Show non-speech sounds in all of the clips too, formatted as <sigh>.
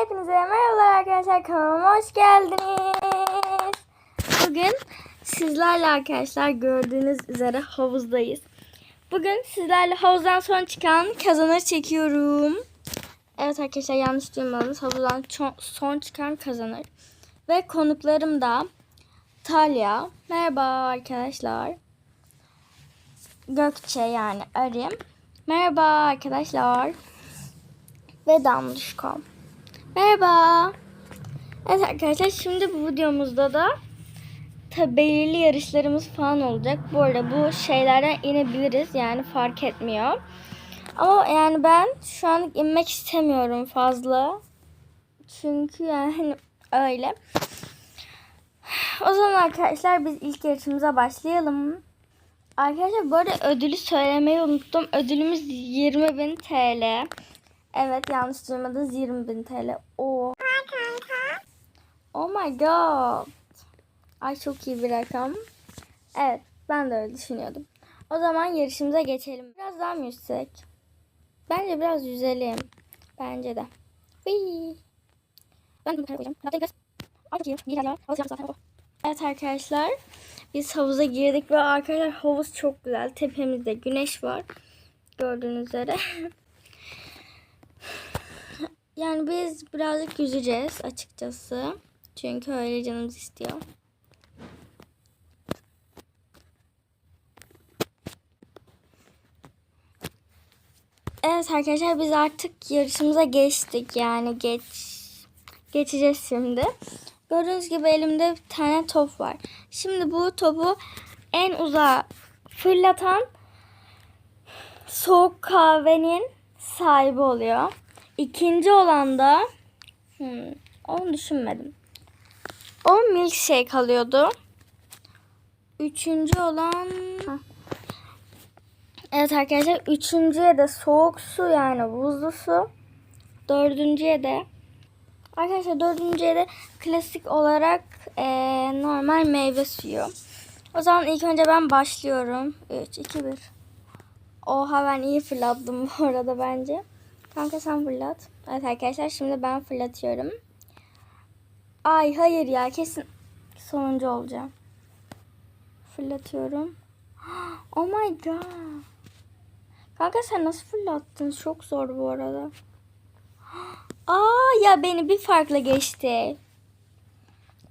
Hepinize merhabalar arkadaşlar kanalıma hoş geldiniz. Bugün sizlerle arkadaşlar gördüğünüz üzere havuzdayız. Bugün sizlerle havuzdan son çıkan kazanır çekiyorum. Evet arkadaşlar yanlış duymadınız. Havuzdan son çıkan kazanır. Ve konuklarım da Talya. Merhaba arkadaşlar. Gökçe yani Arim. Merhaba arkadaşlar. Ve Damluşkom. Merhaba. Evet arkadaşlar şimdi bu videomuzda da tabi belirli yarışlarımız falan olacak. Bu arada bu şeylerden inebiliriz yani fark etmiyor. Ama yani ben şu an inmek istemiyorum fazla. Çünkü yani <laughs> öyle. O zaman arkadaşlar biz ilk yarışımıza başlayalım. Arkadaşlar bu arada ödülü söylemeyi unuttum. Ödülümüz 20.000 TL. Evet yanlış duymadınız 20.000 TL. Oo. Oh my god. Ay çok iyi bir rakam. Evet ben de öyle düşünüyordum. O zaman yarışımıza geçelim. Biraz daha mı yüzsek? Bence biraz yüzelim. Bence de. Whee. Ben bunu koyacağım. Evet arkadaşlar. Biz havuza girdik ve arkadaşlar havuz çok güzel. Tepemizde güneş var. Gördüğünüz üzere. <laughs> <laughs> Yani biz birazcık yüzeceğiz açıkçası. Çünkü öyle canımız istiyor. Evet arkadaşlar biz artık yarışımıza geçtik. Yani geç geçeceğiz şimdi. Gördüğünüz gibi elimde bir tane top var. Şimdi bu topu en uzağa fırlatan soğuk kahvenin sahibi oluyor. İkinci olan da hmm, onu düşünmedim. O milkshake alıyordu. Üçüncü olan Hah. Evet arkadaşlar üçüncüye de soğuk su yani buzlu su. Dördüncüye de Arkadaşlar dördüncüye de klasik olarak eee, normal meyve suyu. O zaman ilk önce ben başlıyorum. 3, 2, 1. Oha ben iyi fırlattım bu arada bence. Kanka sen fırlat. Evet arkadaşlar şimdi ben fırlatıyorum. Ay hayır ya kesin sonuncu olacağım. Fırlatıyorum. <gasps> Oh my god. Kanka sen nasıl fırlattın? Çok zor bu arada. <gasps> Aa ya beni bir farkla geçti.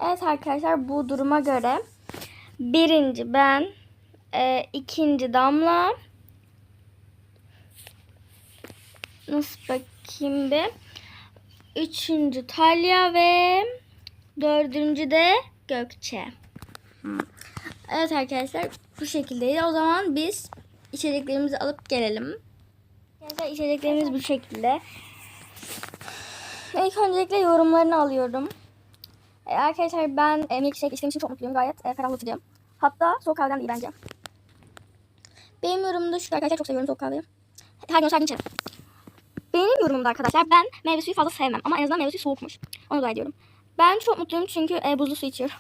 Evet arkadaşlar bu duruma göre birinci ben, e, ikinci Damla. Nasıl bakayım bir. Üçüncü Talya ve dördüncü de Gökçe. Hmm. Evet arkadaşlar bu şekildeydi. O zaman biz içeceklerimizi alıp gelelim. Arkadaşlar içeceklerimiz bu şekilde. İlk öncelikle yorumlarını alıyorum. E, arkadaşlar ben e, milkshake içtiğim için çok mutluyum. Gayet e, ferahlatıcı. Hatta soğuk kahveden de iyi bence. Benim yorumum da şu arkadaşlar çok seviyorum soğuk kahveyi. Her gün her gün içerim. Benim yorumumda arkadaşlar ben meyve suyu fazla sevmem. Ama en azından meyve suyu soğukmuş. Onu da ediyorum. Ben çok mutluyum çünkü e, buzlu su içiyorum.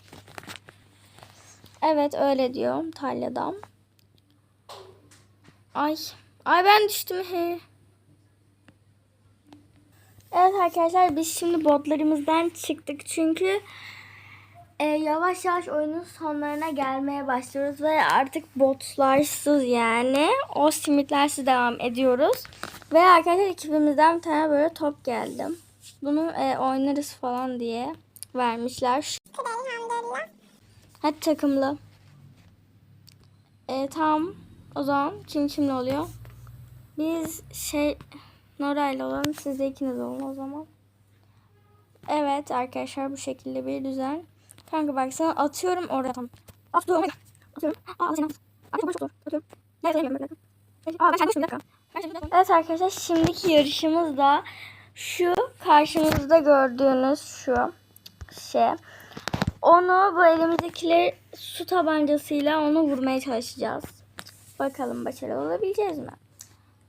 Evet öyle diyor Talya'da. Ay. Ay ben düştüm. He. Evet arkadaşlar biz şimdi botlarımızdan çıktık çünkü e, yavaş yavaş oyunun sonlarına gelmeye başlıyoruz ve artık botlarsız yani o simitlersiz devam ediyoruz. Ve arkadaşlar ekibimizden bir tane böyle top geldi. Bunu e, oynarız falan diye vermişler. Hadi takımlı. E, tamam o zaman kim kimle oluyor? Biz şey Noray'la olalım. Siz de ikiniz olun o zaman. Evet arkadaşlar bu şekilde bir düzen. Kanka bak sana atıyorum oraya. Tamam. Atıyorum. Atıyorum. Aa sen boş otur. Atıyorum. Ne söylemiyorum böyle. Aa ben şimdi bir dakika. Evet arkadaşlar şimdiki yarışımız da şu karşınızda gördüğünüz şu şey. Onu bu elimizdekileri su tabancasıyla onu vurmaya çalışacağız. Bakalım başarılı olabileceğiz mi?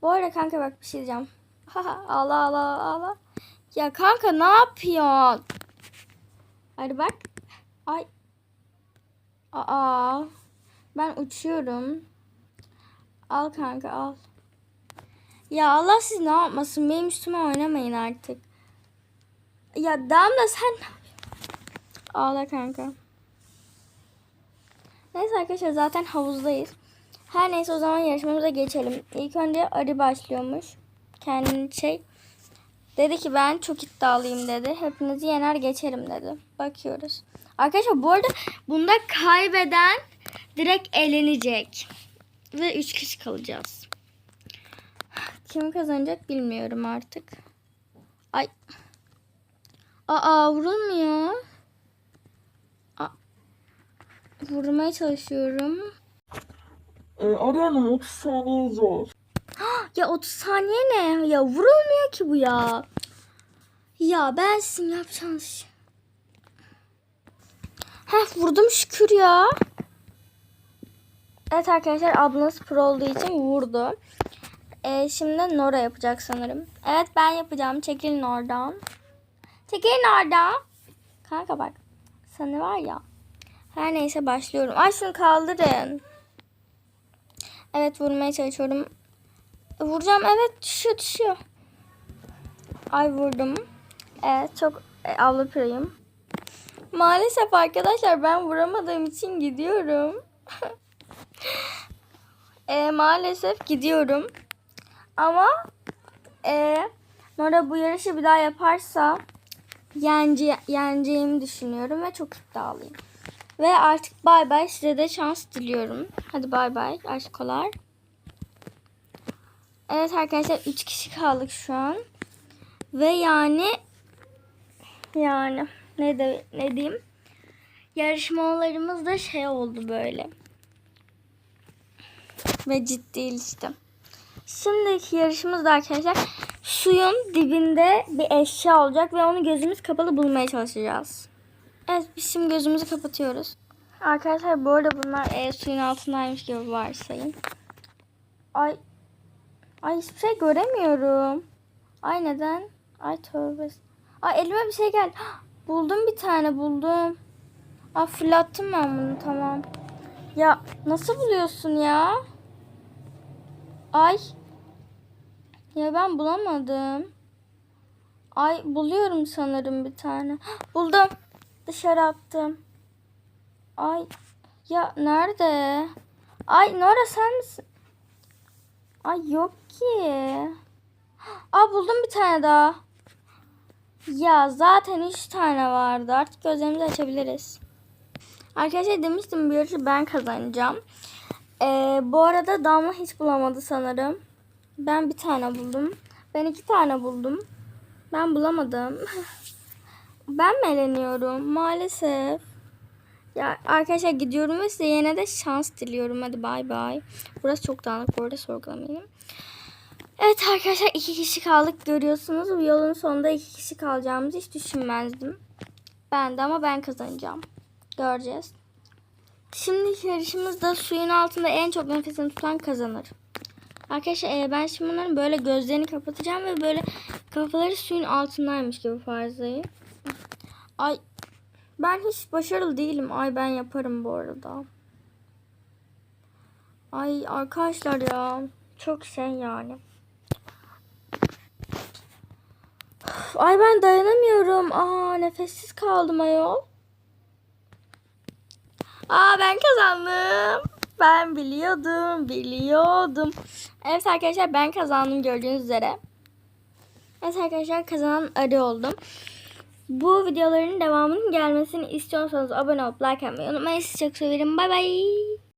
Bu arada kanka bak bir şey diyeceğim. <laughs> ağla ağla ağla. Ya kanka ne yapıyorsun? Hadi bak. Ay. Aa. Ben uçuyorum. Al kanka al. Ya Allah siz ne yapmasın? Benim üstüme oynamayın artık. Ya Damla sen Ağla kanka. Neyse arkadaşlar zaten havuzdayız. Her neyse o zaman yarışmamıza geçelim. İlk önce Arı başlıyormuş. Kendini şey dedi ki ben çok iddialıyım dedi. Hepinizi yener geçerim dedi. Bakıyoruz. Arkadaşlar bu arada bunda kaybeden direkt elenecek. Ve 3 kişi kalacağız. Kim kazanacak bilmiyorum artık. Ay. Aa vurulmuyor. Aa. Vurmaya çalışıyorum. Ee, Ariana 30 saniyeniz var. <gasps> Ya 30 saniye ne? Ya vurulmuyor ki bu ya. Ya ben sizin yapacağınız şey. Heh vurdum şükür ya. Evet arkadaşlar ablanız pro olduğu için vurdu. Ee, şimdi Nora yapacak sanırım. Evet ben yapacağım. Çekilin oradan. Çekilin oradan. Kanka bak. Sana var ya. Her neyse başlıyorum. Ay şunu kaldırın. Evet vurmaya çalışıyorum. Vuracağım evet düşüyor düşüyor. Ay vurdum. Evet çok e, abla proyum. Maalesef arkadaşlar ben vuramadığım için gidiyorum. <laughs> e, maalesef gidiyorum. Ama e, Nora bu yarışı bir daha yaparsa yence, yeneceğimi düşünüyorum ve çok iddialıyım. Ve artık bay bay size de şans diliyorum. Hadi bay bay aşkolar. Evet arkadaşlar 3 kişi kaldık şu an. Ve yani yani ne de ne diyeyim? Yarışmalarımız da şey oldu böyle. Ve ciddi işte. Şimdiki yarışımız da arkadaşlar suyun dibinde bir eşya olacak ve onu gözümüz kapalı bulmaya çalışacağız. Evet biz şimdi gözümüzü kapatıyoruz. Arkadaşlar bu arada bunlar e, suyun altındaymış gibi varsayın. Ay Ay hiçbir şey göremiyorum. Ay neden? Ay tövbe. Ay elime bir şey geldi. Buldum bir tane buldum. Ay fırlattım ben bunu tamam. Ya nasıl buluyorsun ya? Ay. Ya ben bulamadım. Ay buluyorum sanırım bir tane. Buldum. Dışarı attım. Ay. Ya nerede? Ay Nora sen misin? Ay yok ki. Aa buldum bir tane daha. Ya zaten üç tane vardı. Artık gözlerimizi açabiliriz. Arkadaşlar demiştim bir yarışı ben kazanacağım. Ee, bu arada Damla hiç bulamadı sanırım. Ben bir tane buldum. Ben iki tane buldum. Ben bulamadım. <laughs> ben mi eleniyorum? Maalesef. Ya arkadaşlar gidiyorum ve size yine de şans diliyorum. Hadi bay bay. Burası çok dağınık bu arada sorgulamayın. Evet arkadaşlar iki kişi kaldık görüyorsunuz. Bu yolun sonunda iki kişi kalacağımızı hiç düşünmezdim. Ben de ama ben kazanacağım. Göreceğiz. Şimdi yarışımızda suyun altında en çok nefesini tutan kazanır. Arkadaşlar ben şimdi bunların böyle gözlerini kapatacağım ve böyle kafaları suyun altındaymış gibi farzayı. Ay ben hiç başarılı değilim. Ay ben yaparım bu arada. Ay arkadaşlar ya. Çok şey yani. Ay ben dayanamıyorum. Aa nefessiz kaldım ayol. Aa ben kazandım. Ben biliyordum, biliyordum. Evet arkadaşlar ben kazandım gördüğünüz üzere. Evet arkadaşlar kazanan arı oldum. Bu videoların devamının gelmesini istiyorsanız abone olup like atmayı unutmayın. Sizi çok severim. Bay bay.